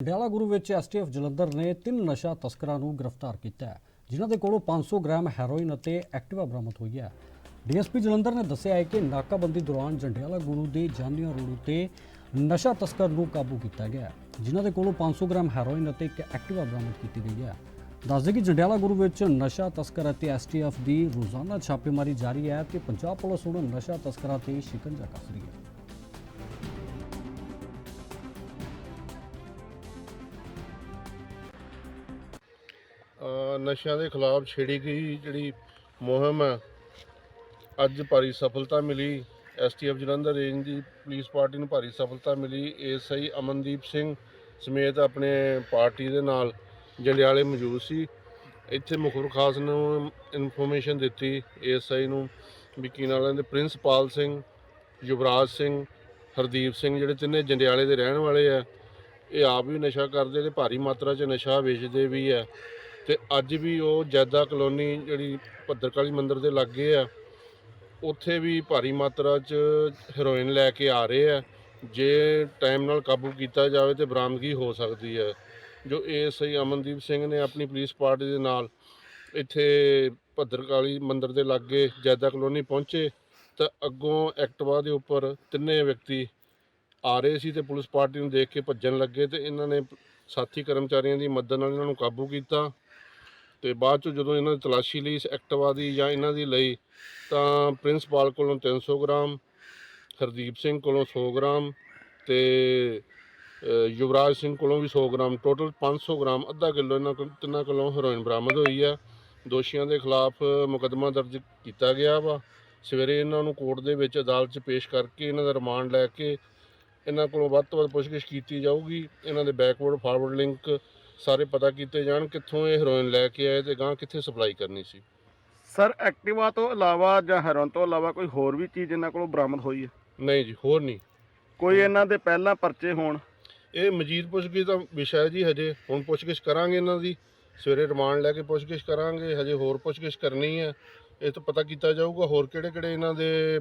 ਡਿਆਲਾ ਗੁਰੂ ਵਿੱਚ ਐਸਟੀਐਫ ਜਲੰਧਰ ਨੇ ਤਿੰਨ ਨਸ਼ਾ ਤਸਕਰਾਂ ਨੂੰ ਗ੍ਰਿਫਤਾਰ ਕੀਤਾ ਹੈ, ਜਿਨ੍ਹਾਂ ਦੇ ਕੋਲੋਂ 500 ਗ੍ਰਾਮ ਹੈਰੋਇਨ ਅਤੇ ਐਕਟਿਵਾ ਬਰਾਮਦ ਹੋਈ ਹੈ। ਡੀਐਸਪੀ ਜਲੰਧਰ ਨੇ ਦੱਸਿਆ ਹੈ ਕਿ ਨਾਕਾਬੰਦੀ ਦੌਰਾਨ ਜੰਡਿਆਲਾ ਗੁਰੂ ਦੇ ਜਾਨੀਆਂ ਰੋਡ ਉੱਤੇ ਨਸ਼ਾ ਤਸਕਰ ਨੂੰ ਕਾਬੂ ਕੀਤਾ ਗਿਆ ਜਿਨ੍ਹਾਂ ਦੇ ਕੋਲੋਂ 500 ਗ੍ਰਾਮ ਹੈਰੋਇਨ ਅਤੇ ਇੱਕ ਐਕਟਿਵਾ ਬਰਾਮਦ ਕੀਤੀ ਗਈ ਹੈ। ਦੱਸਦੇ ਕਿ ਜੰਡਿਆਲਾ ਗੁਰੂ ਵਿੱਚ ਨਸ਼ਾ ਤਸਕਰ ਅਤੇ ਐਸਟੀਐਫ ਦੀ ਰੋਜ਼ਾਨਾ ਛਾਪੇਮਾਰੀ ਜਾਰੀ ਹੈ ਤੇ ਪੰਜਾਬ ਪੁਲਿਸ ਹੁਣ ਨਸ਼ਾ ਤਸਕਰਾਂ ਤੇ ਸ਼ਿਕੰਜਾ ਕੱਸ ਰਹੀ ਹੈ। ਨਸ਼ਿਆਂ ਦੇ ਖਿਲਾਫ ਛੇੜੀ ਗਈ ਜਿਹੜੀ ਮੁਹਿੰਮ ਹੈ, ਅੱਜ ਭਾਰੀ ਸਫਲਤਾ ਮਿਲੀ। ਐਸਟੀਐਫ ਜਲੰਧਰ ਰੇਂਜ ਦੀ ਪੁਲਿਸ ਪਾਰਟੀ ਨੂੰ ਭਾਰੀ ਸਫਲਤਾ ਮਿਲੀ। ਏਐਸਆਈ ਅਮਨਦੀਪ ਸਿੰਘ ਸਮੇਤ ਆਪਣੇ ਪਾਰਟੀ ਦੇ ਨਾਲ ਜੰਡਿਆਲੇ ਮੌਜੂਦ ਸੀ। ਇੱਥੇ ਮੁਖਬਰ ਖਾਸ ਨੂੰ ਇਨਫੋਰਮੇਸ਼ਨ ਦਿੱਤੀ। ਏਐਸਆਈ ਨੂੰ ਵੀ ਕੀ ਨਾਲਾਂ ਦੇ ਪ੍ਰਿੰਸਪਾਲ ਸਿੰਘ, ਯੁਵਰਾਜ ਸਿੰਘ, ਹਰਦੀਪ ਸਿੰਘ ਜਿਹੜੇ ਤਿੰਨੇ ਜੰਡਿਆਲੇ ਦੇ ਰਹਿਣ ਵਾਲੇ ਆ, ਇਹ ਆਪ ਵੀ ਨਸ਼ਾ ਕਰਦੇ ਤੇ ਭਾਰੀ ਮਾਤਰਾ 'ਚ ਨਸ਼ਾ ਵੇਚਦੇ ਵੀ ਆ। ਤੇ ਅੱਜ ਵੀ ਉਹ ਜੈਦਾ ਕਲੋਨੀ ਜਿਹੜੀ ਭੱਦਰਕਾਲੀ ਮੰਦਿਰ ਦੇ ਲਾਗੇ ਆ, ਉੱਥੇ ਵੀ ਭਾਰੀ ਮਾਤਰਾ 'ਚ ਹੈਰੋਇਨ ਲੈ ਕੇ ਆ ਰਹੇ ਆ। ਜੇ ਟਾਈਮ ਨਾਲ ਕਾਬੂ ਕੀਤਾ ਜਾਵੇ ਤੇ ਬਰਾਮਦਗੀ ਹੋ ਸਕਦੀ ਹੈ ਜੋ ਏਐਸਆਈ ਅਮਨਦੀਪ ਸਿੰਘ ਨੇ ਆਪਣੀ ਪੁਲਿਸ ਪਾਰਟੀ ਦੇ ਨਾਲ ਇੱਥੇ ਭੱਦਰਕਾਲੀ ਮੰਦਿਰ ਦੇ ਲਾਗੇ ਜੈਦਾ ਕਲੋਨੀ ਪਹੁੰਚੇ ਤਾਂ ਅੱਗੋਂ ਐਕਟਿਵਾ ਦੇ ਉੱਪਰ ਤਿੰਨੇ ਵਿਅਕਤੀ ਆ ਰਹੇ ਸੀ ਤੇ ਪੁਲਿਸ ਪਾਰਟੀ ਨੂੰ ਦੇਖ ਕੇ ਭੱਜਣ ਲੱਗੇ ਤੇ ਇਹਨਾਂ ਨੇ ਸਾਥੀ ਕਰਮਚਾਰੀਆਂ ਦੀ ਮਦਦ ਨਾਲ ਇਹਨਾਂ ਨੂੰ ਕਾਬੂ ਕੀਤਾ। ਤੇ ਬਾਅਦ ਚ ਜਦੋਂ ਇਹਨਾਂ ਦੀ ਤਲਾਸ਼ੀ ਲਈ ਇਸ ਐਕਟਿਵਾ ਦੀ ਜਾਂ ਇਹਨਾਂ ਦੀ ਲਈ, ਤਾਂ ਪ੍ਰਿੰਸਪਾਲ ਕੋਲੋਂ 300 ਗ੍ਰਾਮ, ਹਰਦੀਪ ਸਿੰਘ ਕੋਲੋਂ 100 ਗ੍ਰਾਮ ਤੇ ਯੁਵਰਾਜ ਸਿੰਘ ਕੋਲੋਂ ਵੀ 100 ਗ੍ਰਾਮ, ਟੋਟਲ 500 ਗ੍ਰਾਮ, ਅੱਧਾ ਕਿਲੋ ਇਹਨਾਂ ਕੋਲ, ਤਿੰਨਾਂ ਕੋਲੋਂ ਹੈਰੋਇਨ ਬਰਾਮਦ ਹੋਈ ਆ। ਦੋਸ਼ੀਆਂ ਦੇ ਖਿਲਾਫ ਮੁਕੱਦਮਾ ਦਰਜ ਕੀਤਾ ਗਿਆ ਵਾ। ਸਵੇਰੇ ਇਹਨਾਂ ਨੂੰ ਕੋਰਟ ਦੇ ਵਿੱਚ ਅਦਾਲਤ 'ਚ ਪੇਸ਼ ਕਰਕੇ ਇਹਨਾਂ ਦਾ ਰਿਮਾਂਡ ਲੈ ਕੇ ਇਹਨਾਂ ਕੋਲੋਂ ਵੱਧ ਤੋਂ ਵੱਧ ਪੁੱਛਗਿੱਛ ਕੀਤੀ ਜਾਊਗੀ। ਇਹਨਾਂ ਦੇ ਬੈਕਵਰਡ ਫਾਰਵਰਡ ਲਿੰਕ ਸਾਰੇ ਪਤਾ ਕੀਤੇ ਜਾਣ ਕਿੱਥੋਂ ਇਹ ਹੈਰੋਇਨ ਲੈ ਕੇ ਆਏ ਤੇ ਗਾਂ ਕਿੱਥੇ ਸਪਲਾਈ ਕਰਨੀ ਸੀ। ਸਰ ਐਕਟਿਵਾ ਤੋਂ ਇਲਾਵਾ ਜਾਂ ਹੈਰੋਨ ਤੋਂ ਇਲਾਵਾ ਕੋਈ ਹੋਰ ਵੀ ਚੀਜ਼ ਇਹਨਾਂ ਕੋਲੋਂ ਬਰਾਮਦ ਹੋਈ ਹੈ? ਨਹੀਂ ਜੀ ਹੋਰ ਨਹੀਂ। ਕੋਈ ਇਹਨਾਂ ਦੇ ਪਹਿਲਾਂ ਪਰਚੇ ਹੋਣ? ਇਹ ਮਜੀਦ ਪੁੱਛਗਿੱਛ ਦਾ ਵਿਸ਼ਾ ਹੈ ਜੀ ਹਜੇ ਹੁਣ ਪੁੱਛਗਿੱਛ ਕਰਾਂਗੇ ਇਹਨਾਂ ਦੀ। ਸਵੇਰੇ ਰਿਮਾਂਡ ਲੈ ਕੇ ਪੁੱਛਗਿੱਛ ਕਰਾਂਗੇ ਹਜੇ ਹੋਰ ਪੁੱਛਗਿੱਛ ਕਰਨੀ ਹੈ। ਇਹ ਤੋਂ ਪਤਾ ਕੀਤਾ ਜਾਊਗਾ ਹੋਰ ਕਿਹੜੇ ਕਿਹੜੇ ਇਹਨਾਂ ਦੇ